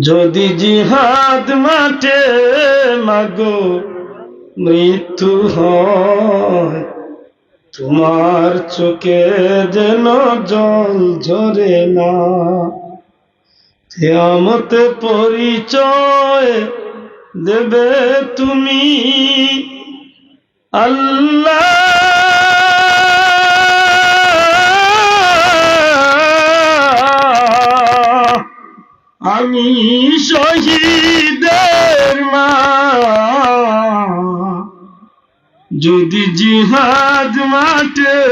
যদি জিহাদ মাঠে মাগো মৃত্যু হয়, তোমার চোখে যেন জল ঝরে না। কেয়ামত পরিচয় দেবে তুমি আল্লাহ। আমি শহীদের মা। যদি জিহাদ মাঠে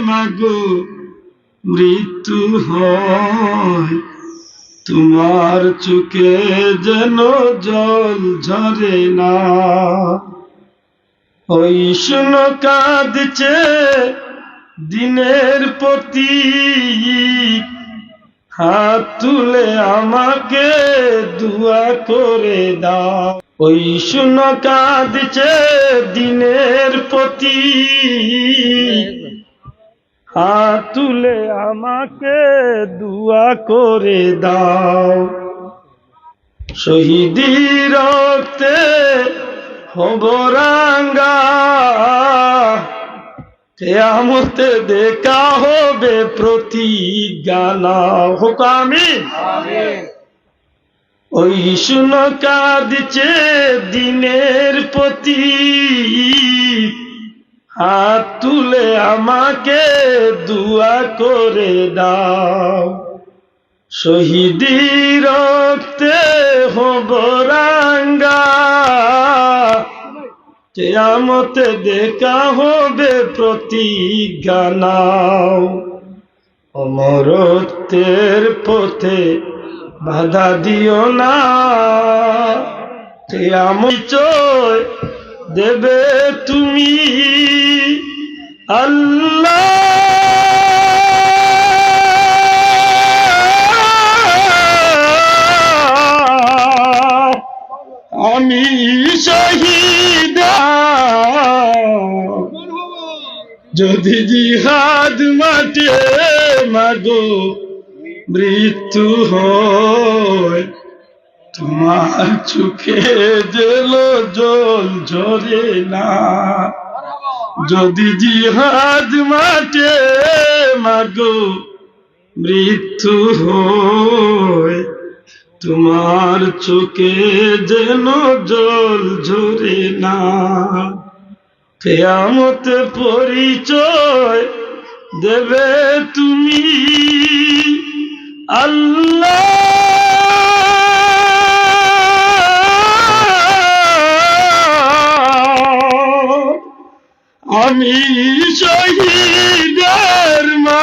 মাগো, মৃত্যু হয়, তোমার চোখে যেন জল ঝরে না। ওই শুনো কাঁদছে দিনের প্রতি হাত তুলে আমাকে দুয়া করে দাও। ওই শুনো কাঁদছে দিনের প্রতি। হাত তুলে আমাকে দুয়া করে দাও। শহীদি রক্তে হব রাঙ্গা। কেয়ামতে দেখা হবে প্রতিজ্ঞানা। হোক আমি ওই শুনো কাঁদছে দিনের প্রতি হাত তুলে আমাকে দুয়া করে দাও। শহীদি রক্তে হব রাঙ্গা। কেয়ামতে দেখা হবে প্রতিজ্ঞা নাও অমরত্বের পথে বাধা দিও না। চয় দেবে তুমি। আল্লাহ আমি শহীদ। যদি জিহাদ মাঠে মাগো মৃত্যু হয়। তোমার চোখে জেল জল ঝরে না। যদি জিহাদ মাঠে মাগো মৃত্যু হয়। তোমার চোখে যেন জল ঝরে না। কেয়ামত পরিচয় দেবে তুমি। আল্লাহ আমি শহীদের মা।